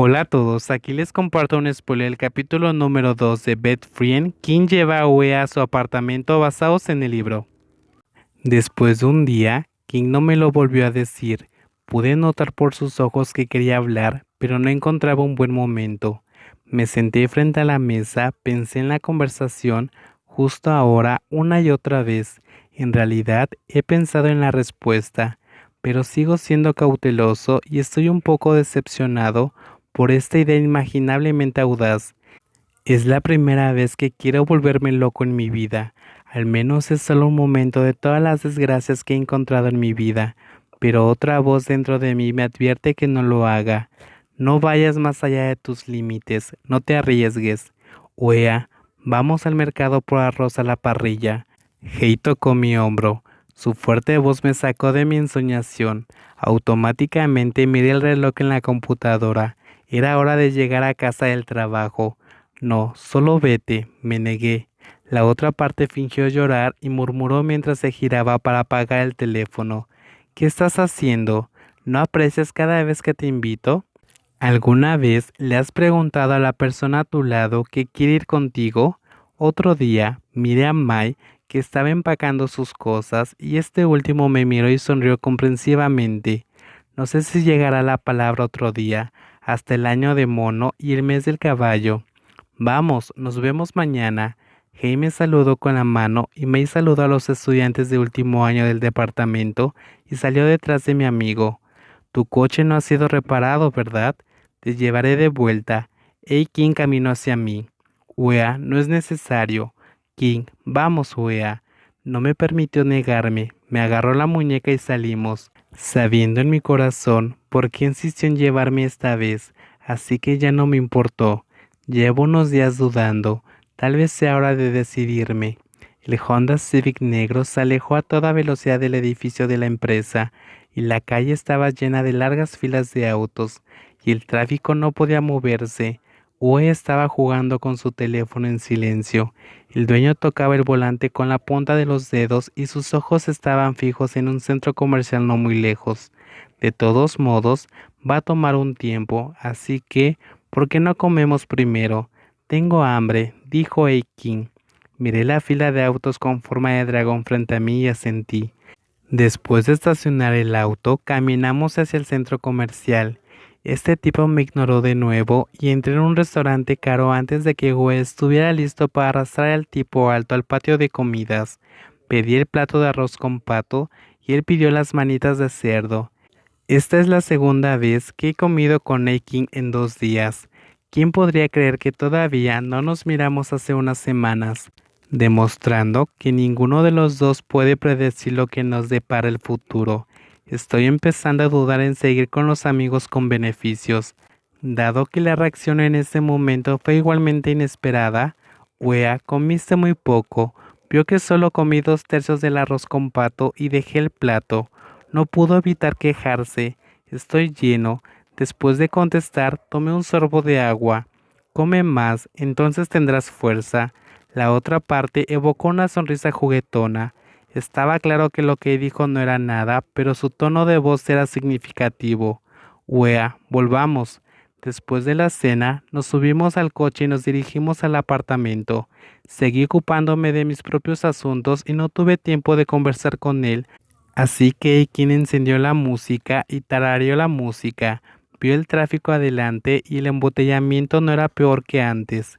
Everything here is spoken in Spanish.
Hola a todos, aquí les comparto un spoiler del capítulo número 2 de Beth Frien, quien lleva a Uea a su apartamento basados en el libro. Después de un día, King no me lo volvió a decir. Pude notar por sus ojos que quería hablar, pero no encontraba un buen momento. Me senté frente a la mesa, pensé en la conversación, justo ahora, una y otra vez. En realidad, he pensado en la respuesta, pero sigo siendo cauteloso y estoy un poco decepcionado por esta idea inimaginablemente audaz. Es la primera vez que quiero volverme loco en mi vida. Al menos es solo un momento de todas las desgracias que he encontrado en mi vida, pero otra voz dentro de mí me advierte que no lo haga. No vayas más allá de tus límites, no te arriesgues. Wea, vamos al mercado por arroz a la parrilla. Hei tocó mi hombro. Su fuerte voz me sacó de mi ensoñación. Automáticamente miré el reloj en la computadora. Era hora de llegar a casa del trabajo. No, solo vete, me negué. La otra parte fingió llorar y murmuró mientras se giraba para apagar el teléfono. ¿Qué estás haciendo? ¿No aprecias cada vez que te invito? ¿Alguna vez le has preguntado a la persona a tu lado que quiere ir contigo? Otro día miré a Mai que estaba empacando sus cosas y este último me miró y sonrió comprensivamente. No sé si llegará la palabra otro día, hasta el año de mono y el mes del caballo. Vamos, nos vemos mañana. Jaime saludó con la mano y me saludó a los estudiantes de último año del departamento y salió detrás de mi amigo. Tu coche no ha sido reparado, ¿verdad? Te llevaré de vuelta. Hey King caminó hacia mí. Wea, no es necesario. King, vamos, Wea. No me permitió negarme, me agarró la muñeca y salimos sabiendo en mi corazón por qué insistió en llevarme esta vez, así que ya no me importó. Llevo unos días dudando, tal vez sea hora de decidirme. El Honda Civic negro se alejó a toda velocidad del edificio de la empresa y la calle estaba llena de largas filas de autos y el tráfico no podía moverse. Ue estaba jugando con su teléfono en silencio. El dueño tocaba el volante con la punta de los dedos y sus ojos estaban fijos en un centro comercial no muy lejos. De todos modos, va a tomar un tiempo, así que, ¿por qué no comemos primero? Tengo hambre, dijo Eikin. Miré la fila de autos con forma de dragón frente a mí y asentí. Después de estacionar el auto, caminamos hacia el centro comercial. Este tipo me ignoró de nuevo y entré en un restaurante caro antes de que Gue estuviera listo para arrastrar al tipo alto al patio de comidas. Pedí el plato de arroz con pato y él pidió las manitas de cerdo. Esta es la segunda vez que he comido con Aiking en dos días. ¿Quién podría creer que todavía no nos miramos hace unas semanas? Demostrando que ninguno de los dos puede predecir lo que nos depara el futuro. Estoy empezando a dudar en seguir con los amigos con beneficios. Dado que la reacción en ese momento fue igualmente inesperada, Wea, comiste muy poco. Vio que solo comí dos tercios del arroz con pato y dejé el plato. No pudo evitar quejarse. Estoy lleno. Después de contestar, tomé un sorbo de agua. Come más, entonces tendrás fuerza. La otra parte evocó una sonrisa juguetona. Estaba claro que lo que dijo no era nada, pero su tono de voz era significativo. Wea, volvamos. Después de la cena, nos subimos al coche y nos dirigimos al apartamento. Seguí ocupándome de mis propios asuntos y no tuve tiempo de conversar con él, así que quien encendió la música y tarareó la música. Vio el tráfico adelante y el embotellamiento no era peor que antes.